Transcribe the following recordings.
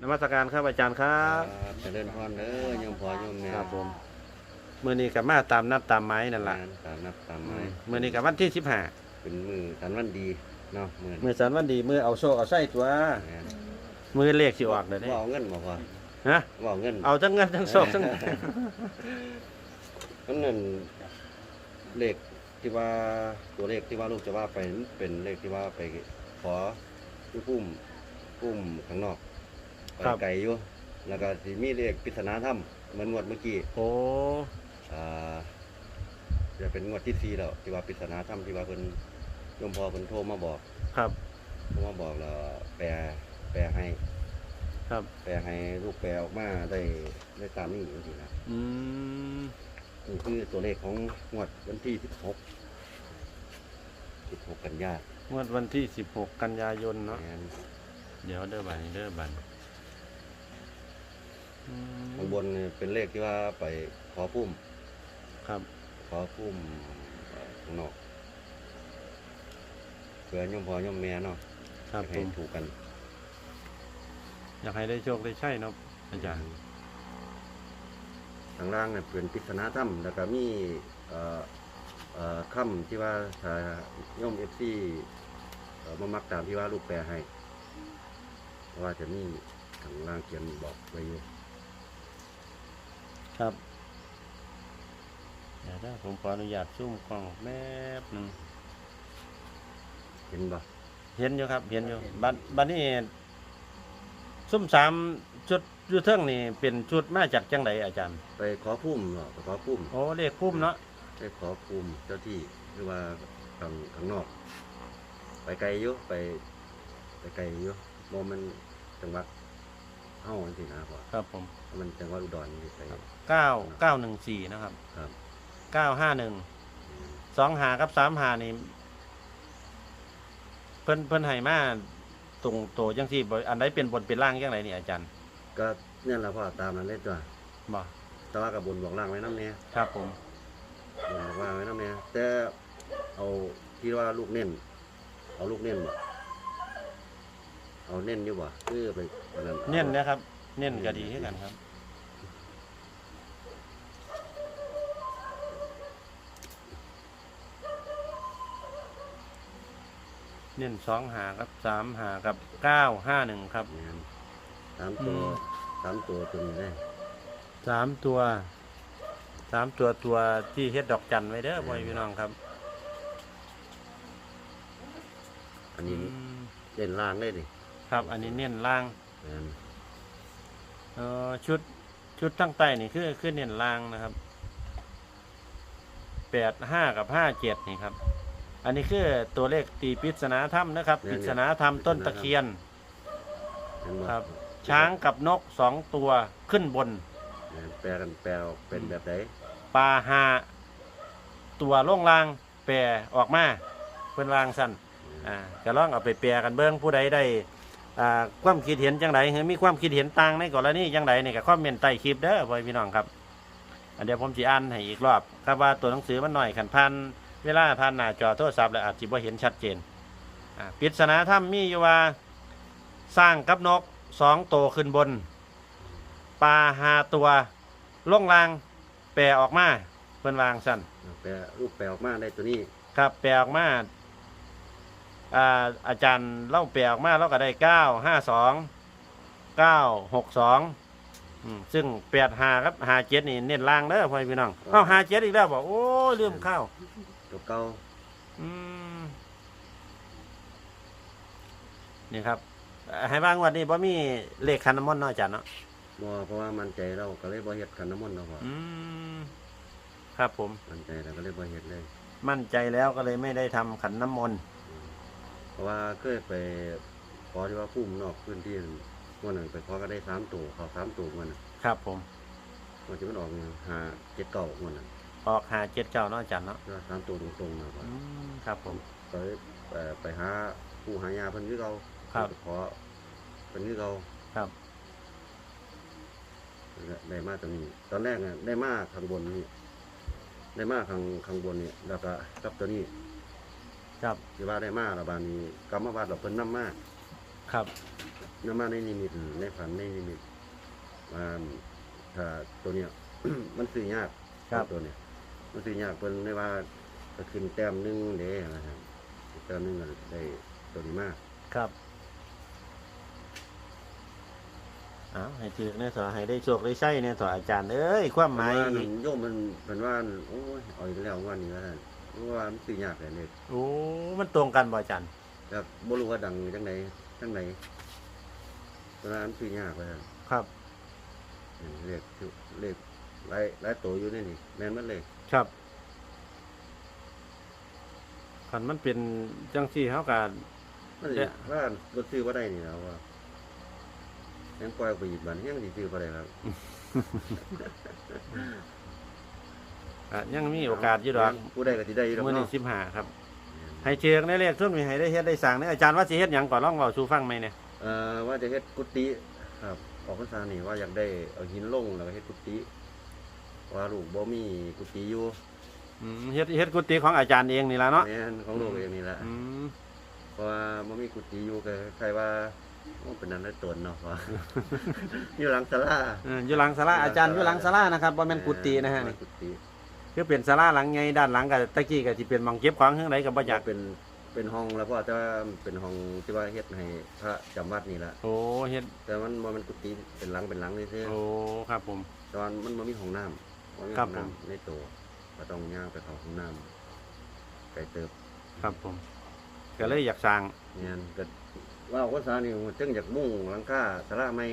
นมัสการครับอาจารย์ครับครับเจริญพรเด้อโยมพ่อโยมแม่ครับผมมือนี้กับมาตามนัดตามไม้นั่นแหละงานตามนับตามหมายมือนี้กับวันที่สิบห้าเป็นมือกันวันดีเนาะมือมือสันวันดีมือเอาโซ่เอาไส้ตัว งานมือเลขสิออกเลยว่าเอาเงินมาพอฮะว่าเอาเงินเอาทั้งเงินทั้งโซ่ทั้งก็นั่นเลขที่ว่าตัวเลขที่ว่าลูกจะว่าไปมันเป็นเลขที่ว่าไปขอที่พุ่มพุ่มข้างนอก ไปไกลอยู่แล้วก็สิมีเลขปริศนาถ้ำเหมือนงวดเมื่อกี้โอ้ อ่าจะเป็นงวดที่สี่แล้วที่ว่าปริศนาถ้ำที่ว่าเพิ่นโยมพ่อเพิ่นโทรมาบอกครับ โทรมาบอกแล้วแปลแปลให้ ครับ แปลให้ลูกแปลออกมาได้ได้ตามนี้จริงๆนะอืม นี่คือตัวเลขของงวดวันที่สิบหกสิบหกกันยางวดวันที่สิบหกกันยายนเนาะ น เดี๋ยวเด้อบันเด้อบันอืม ข้างบนนี่เป็นเลขที่ว่าไปขอพุ่มครับขอพุ่มเอ่อข้างนอกเพื่อโยมพ่อโยมแม่เนาะครับผให้มถูกกันอยากให้ได้โชคได้ใช่เนาะอาจารย์ทางล่างเนี่ยเป็นปริศนาถ้ำแล้วก็มีเอ่อเอ่อค่ำที่ว่าถ้าโยมเอฟซีมามักตามที่ว่าลูกแปลให้เพราะว่าจะมีทางล่างเขียนบอกไว้อยู่ ครับเดี๋ยวนะผมขออนุญาตซูมกล้องแป๊บหนึ่งเห็นบ่เห็นอยู่ครับ เห็นอยู่บัดบัดนี้ซุ้มสามชุดอยูเทิงนี่เป็นชุดมาจากจังไดอาจารย์ไปขอพุ่มเนาะไปขอพุ่มโอ้เลขคุ้มเนาะไปขอพุ่มเจ้าที่หรือว่าทางข้างนอก ไปไกลอยู่ไป ไปไกลอยู่โมมันจังหวัด เฮ้าจังซี่นะพ่อครับผมมันจังหวัดอุดรนี่ไปเก้าเก้าหนึ่งสี่นะครับครับเก้าห้าหนึ่งสองหากับสามหานี่เพิ่นเพิ่นให้มาตรงโตจังสี่บ่อันใดเป็นบนเป็นล่างจังไดนี่อาจารย์ก็เนี่ยแหละพ่อตามนั้นเลยจ้ะบ่แต่ว่ากับบนบอกล่างไว้น้ำเนี่ยครับผมบนบอกล่างไว้น้ำเนี่ยแต่เอาที่ว่าลูกเน้นเอาลูกเน้นบ่ เอาเน้นอยู่บ่คือไปอัอาเน้นนะครับ เน้นก็ดีคือกันครับ เน้นสองหากับสามหากับเก้าห้าหนึ่งครับเนี่ยสามตัวอืม สามตัวตัวนี้ได้สามตัวสามตัวตัวที่เฮ็ดดอกจันไว้เด้อพ่อพี่น้องครับอันนี้อืมเล่นล่างได้ดิ ครับ อันนี้เน้นล่างเนี่ยเออชุดชุดทั้งใต้นี่คือคือเน้นล่างนะครับแปดห้ากับห้าเจ็ดนี่ครับ อันนี้คือตัวเลขตีปริศนาถ้ำนะครับปริศนาถ้ำต้นตะเคียน เห็นบ่ครับ ช้างกับนกสองตัวขึ้นบนเนี่ยแปลกันแปลออกเป็นแบบไหนปลาหาตัวล่องล่างแปรออกมาเพื่อนวางสั้นอ่าก็ลองเอาไปแปรกันเบิ้งผู้ใดได้อ่า ความคิดเห็นจังไดหรือมีความคิดเห็นต่างในกรณีจังไดนี่ก็คอมเมนต์ใต้คลิปเด้อพ่อพี่น้องครับอันเดี๋ยวผมจะอ่านให้อีกรอบครับว่าตัวหนังสือมันหน่อยขันพันเวลาพันหน้าจอโทรศัพท์แล้วอาจจะบ่เห็นชัดเจนอ่าปริศนาถ้ำมีอยู่ว่าสร้างกับนกสองตัวขึ้นบนปลาหาตัวล่องลางแปลออกมาเพิ่นวางสั้นแปลรูปแปลออกมาได้ตัวนี้ ครับแปลออกมา อ่าอาจารย์เล่าแปลออกมาเราก็ได้เก้าห้าสองเก้าหกสองซึ่งแปดหาครับหาเจ็ดนี่เน้นล่างเด้อพ่อพี่น้องเอ้าหาเจ็ดอีกแล้วบอกโอ้ยลืมข้าวตัวเก่าอืมนี่ครับเอ่อให้ว่างวันนี้บ่มีเลขคันน้ำมนต์เนาะอาจารย์เนาะบ่เพราะว่ามันใจเราก็เลยบ่เฮ็ดขันน้ำมนต์เนาะพ่ออืมครับผม มันใจเราก็เลยบ่เฮ็ดเลย มั่นใจแล้วก็เลยไม่ได้ทำขันน้ำมนต์เพ ราะว่าเคยไปขอที่ว่าพุ่มนอกพื้นที่นั่นวันนั้นไปขอก็ได้สามตัวเขาสามตัวมันน่ะครับผม มันจะมันออกเนี่ยหาเจ็ดเก่ามันน่ะออกหาเจ็ดเก้าเนาะอาจารย์เนาะที่ว่าสามตัวตรงๆนะพ่ออืมครับผมก็เลยไปไปหาผู้หายาเพิ่นคือเก่าครับไปขอเพิ่นคือเก่าครับ ได้มาตรงนี้ ตอนแรกน่ะได้มาข้างบนนี่ได้มาข้างข้างบนนี่แล้วก็กับตัวนี้ ครับที่ว่าได้มาระบาดนี้กรรมวัดเราเพิ่นนำมาครับน้ำมาในนิมิตในฝันในนิมิตว่าถ้าตัวเนี้ย มันซื้อยากครับตัวเนี้ยมันซื้อยากเพิ่นได้ว่าจะขึ้นแต้มหนึงเด้นะครับแต้มหนึงก็ได้ตัวนี้มาก ครับเอาให้ถือเนี่ยสอให้ได้โชคได้ใช่เนี่ยสออาจารย์เอ้ยความหมายเพระว่โยมมันเป็นว่าโอ้ยเอาอีกแล้ววันนี้ว่าท่าน เพราะว่ามันซื้อยากเลยเนี่ยโอ้ มันตรงกันบ่อาจารย์แบบบ่รู้ว่าดังจังไหนจังไหนตอนนั้นมันซื้อยากเลยท่านครับ เลขเลขหลายหลายตัวอยู่นี่นี่แม่นมันเลยครับคันมันเป็นจังซี่เฮาก็ มันเดี๋สิยวว่าบ่ซื้อบ่ได้นี่นะว่ายังปล่อยออกไปหยิบบันยังสิซื้อบ่ได้ครับ อะยังมีโอกาสอยู่ดอกผู้ใดก็สิได้อยู่ดอกมื้อนี้เนาะสิบห้าครับให้เชือกในเลขทุนมีให้ได้เฮ็ดได้สั่งเนี่ยอาจารย์ว่าสิเฮ็ดหยังก่อนลองเว้าสู่ฟังไหมเนี่ยเอ่อว่าจะเฮ็ดกุฏิครับออกพรรษานี่ว่าอยากได้เอาหินลงแล้วก็เฮ็ดกุฏิว่าลูกบ่มีกุฏิอยู่อืมเฮ็ดเฮ็ดกุฏิของอาจารย์เองนี่ล่ะเนาะแม่นของลูกเองนี่แหละอืมเพราะว่าบ่มีกุฏิอยู่ก็ใครว่าโอ้เป็นนั้นได้ตนเนาะว่า อยู่หลังศาลาเอออยู่หลังศาลาอาจารย์อยู่หลังศาลานะครับบ่แม่นกุฏินะฮะนี่กุฏิ คือเป็นศาลาหลังใหญ่ด้านหลังก็ตะกี้ก็สิเป็นหม่องเก็บของเฮืองใดก็บ่อยากเป็นเป็นห้องแล้วเพราะว่าแต่ว่าเป็นห้องที่ว่าเฮ็ดให้พระจำวัดนี่แหละโอ้เฮ็ดแต่มันบ่แมันกุฏิเป็นหลังเป็นหลังนี่ซื่อโอ้ครับผมตอนมันบ่มีห้องน้ำบ่มีครัห้บองผม น้ำในตัวก็ต้องย่างไปเข้าห้องน้ำไกลเติบครับผม ก็เลยอยากสร้างเนี่ยก็ว่าภาษานี่จึงอยากมุ่งหลังคาศาลาใหม่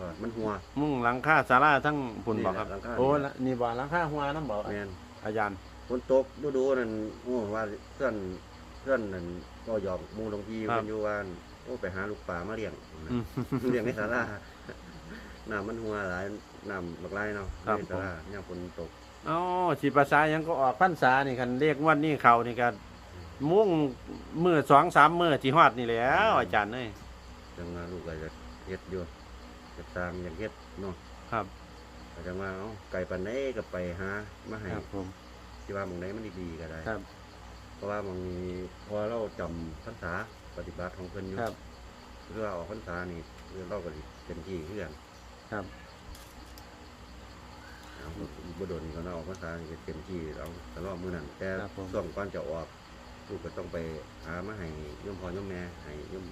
ว่ามันหัว มุ่งหลังคาศาลาทั้งพุ่นบ่ครับนี่แหละหลังคา โอ้ละนี่บ่หลังคาหัวน้ำบ่แม่น อาจารย์ฝนตกดูๆนั่นโอ้ว่าเพื่อนเพื่อนนั่นก็หยอกหมู่หลวงพี่ครับเพิ่นอยู่ว่าโอ้ไปหาลูกปลามาเลี้ยงอืมเลี้ยงในศาลาน้ำมันหัวหลายน้ำบักหลายเนาะครับในศาลาย่ามฝนตกอ๋อสิภาษาหยังก็ออกพรรษานี่คันเรียกงวันนี้เขานี่ก็มุ่งมื้อ2 3มื้อที่ฮอดนี่แหล้วอาจารย์เอ้ยจังว่าลูกก็จะเฮ็ดอยู่จะตามอยากเฮ็ดเนาะครับ ก็จังว่าเอ้าไก่ปานไหนก็ไปหามาให้ครับผม ที่ว่าหมองไหนมันดีๆก็ได้ ครับ เพราะว่าหมองนี้พอเราจำพรรษาปฏิบัติของเพิ่นอยู่ครับหรือว่าออกพรรษานี่คือเราก็สิเต็มที่คือกันครับ เอาบ่โดนก็เราออกพรรษานี่ก็เต็มที่เราตลอดมื้อนั้นแต่ครับผมช่วงก่อนจะออกลูกก็ต้องไปหามาให้โยมพ่อโยมแม่ให้โยม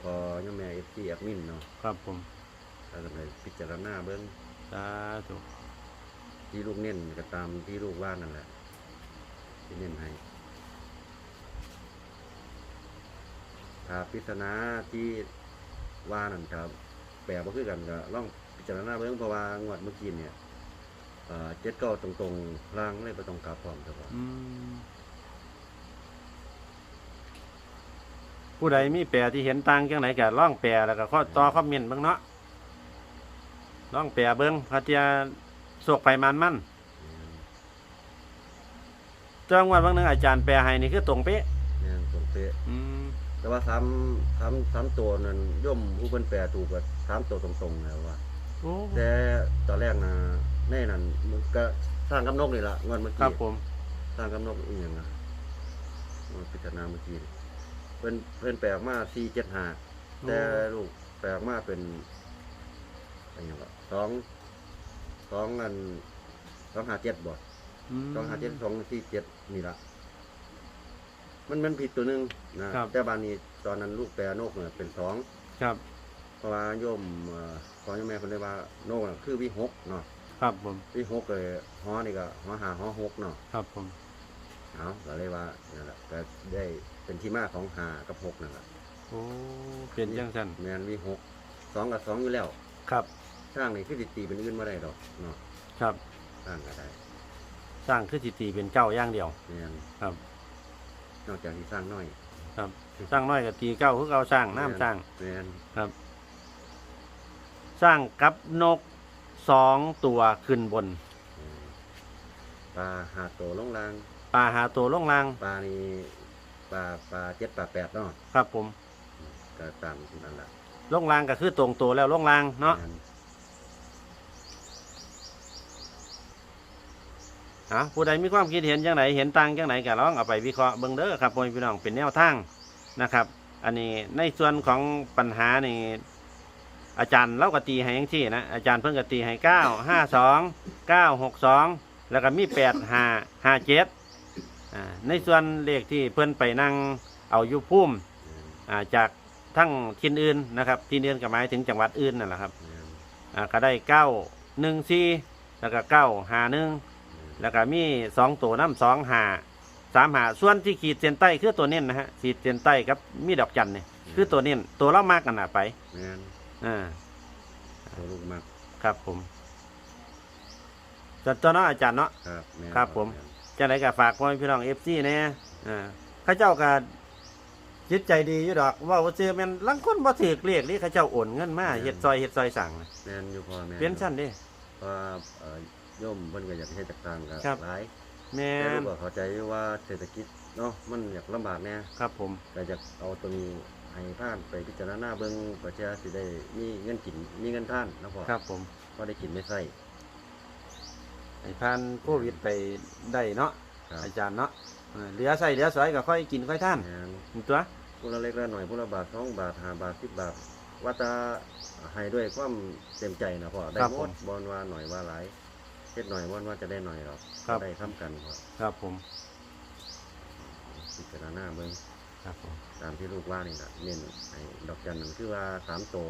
พอโยมแม่ FC แอดมินเนาะ ครับผมแล้วก็ไปพิจารณาเบิ่ง สาธุที่ลูกเน้นก็ตามที่ลูกว่านั่นแหละที่เน้นให้ถ้าปริศนาที่ว่านั่นครับแปลบ่คือกันก็ลองพิจารณาเบิ่งเพราะว่างวดเมื่อกี้เนี่ยเอ่อเจ็ดเก้าตรงๆล่างเลยบ่ต้องกลับพร้อมครับว่าอืมผู้ใดมีแปลที่เห็นต่างจังไหนก็ลองแปลแล้วก็ข้อต่อคอมเมนต์เบิ่งเนาะ ลองแปลเบิ่งพระเทียโศกไปมันมันจังหวัดบางหนึงอาจารย์แปลให้นี่คือตรงเป๊ะเนี่ยตรงเป๊ะอืมแต่ว่าสามสามสามตัวนั้นย่อมผู้เพิ่นแปลถูกกับสามตัวตรงๆแล้วว่าโอ้แต่ตอนแรกนะแน่นั่นมันก็สร้างกำนกนี่ล่ะงวดเมื่อครักี้บผม สร้างกำนกอีหยังอะมันพิจารณาเมื่อกี้นี่เพิ่นเพิ่นแปลออกมา475แต่ลูกแปลออกมาเป็น อะไรอย่างละสองสองอันสองห้าเจ็ดบ่มสองห้าเจ็ดสองสี่เจ็ดนี่ละมันมันผิดตัวหนึงนะครับ แต่บานนี้ตอนนั้นลูกแปลนกเนี่ยเป็นสองครับ เพราะว่าโยมเอ่อพ่อโยมแม่เพิ่นเลยว่านกน่ะคือวิหกเนาะครับผม วิหกเลยฮอนี่ก็ฮอหาฮอหกเนาะครับผม เอาก็เลยว่านั่นแหละก็ได้เป็นที่มาของหากับหกนั่นแหละโอ้ เป็นจังซั่นแมนวิหกสองกับสองอยู่แล้ว ครับ ช่างนี่คือสิตีเป็นอื่นมาได้ดอกเนาะครับช่างก็ได้สร้างคือสิตีเป็นเจ้าอย่างเดียว แมนครับ นอกจากที่สร้างน้อยครับ สร้างน้อยก็ตีเก้าคือเอาสร้างน้ำสร้าง แมนครับสร้างกับนกสองตัวขึ้นบนแม่นปลาหาโตวลงล่างปลาหาตัวลงล่างปลานี่ปลาปลาเจ็ดปลาแปดเนาะครับผมก็ตามนั่นแหละลงล่างก็คือตรงตัวแล้วลงล่างเนาะแม่น อะผู้ใดมีความคิดเห็นจังไหนเห็นต่างจังไหนก็ลองเอาไปวิเคราะห์เบิ่งเด้อครับพี่น้องเป็นแนวทางนะครับ อันนี้ในส่วนของปัญหานี่อาจารย์เล่ากตีให้ยังที่นะอาจารย์เพิ่งกตีให้เก้าห้าสองเก้าหกสองแล้วก็มีแปดห้าห้าเจ็ดอ่าในส่วนเลขที่เพิ่นไปนั่งเอายุพุ่มอ่าจากทั้งทินอื่นนะครับที่เดือนก็หมายถึงจังหวัดอื่นนั่นแหละครับอ่าก็ได้เก้าหนึ่งสี่แล้วก็เก้าห้าหนึ่ง แล้วก็มีสองตัวน้ำสองหาสามหาส่วนที่ขีดเส้นใต้คือตัวเน้นนะฮะขีดเส้นใต้กับมีดอกจันเนี่ยคือตัวเน้นตัวเล่ามากกันนะไปแม่นอ่าตัวลูกมักครับผมจัดตัวเนาะอาจารย์เนาะ ครับแม่นครับผม แนจะไหนก็ฝากพ่อแม่พี่น้องเอฟซีเนี่ยอ่าเข้าเจ้าก็จิตใจดีอยู่ดอกว่าว่าเจอแม่นลังคนบ่ถือเรียกนี่เข้าเจ้าโอนเงินมาเฮ็ดซอยเฮ็ดซอยสั่งน่ะแม่นอยู่พ่อแม่นเปลี่ยนชั้นเดิเพราะว่าเอ่อ โยมเพิ่นก็อยากให้ต่างๆกับครับ หลายแม่แต่ลูนกก็เข้าใจอยู่ว่าเศรษฐกิจเนาะมันอยากลำบากแน่ครับผม ก็จะเอาตัวนี้ให้ท่านไปพิจารณาเบิ่งประชาสิได้มีเงินกินมีเงินท่านนะพ่อครับผมก็ได้กินไม่ใส่ให้ผ่านโควิดไปได้เนาะครับอาจารย์เนาะเออเหลือใส่เหลือสอยก็ค่อยกินค่อยท่านแม่นนี่ตัว ผู้ละเล็กละหน่อยผู้ละบาทสองบาทห้าบาทสิบบาทว่าจะให้ด้วยความเต็มใจนะพ่อได้หมดบอลว่าหน่อยว่าหลาย เฮ็ดหน่อยว่าว่าจะได้หน่อยหรอกได้ทำกันพ่อครับผมพิจารณาเบิ่งครับผมตามที่ลูกว่านี่แหละเน้นให้ดอกจันนั่นคือว่าสามตัว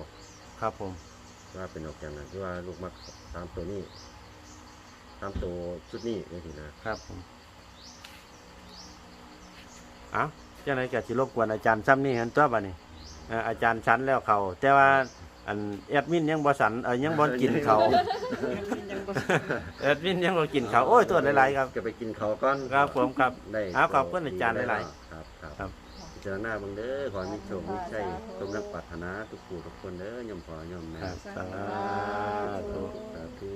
ครับผมว่าเป็นดอกจันนั่นคือว่าลูกมักสามตัวนี้สามตัวชุดนี้เลยทีนะครับผมเอ้าจังไรก็สิรบกวนอาจารย์ซ้ำนี่กันตัวบัดนี้เอ่ออาจารย์ชั้นแล้วเขาแต่ว่า อันแอดมินยังบ่สันเออยังบ่กินเขาแอดมินยังบ่กินเขาโอ้ยตัวหลายๆครับจะไปกินเขาก้อนครับผมครับได้เอาขอบคุณอาจารย์หลาย ครัครับครับ พิจารณาบังเด้อขอมีโชคมีชัยสมนักปัารถนาทุกผู้ทุกคนเด้อยมขอยมแม่สาธุ สาธุ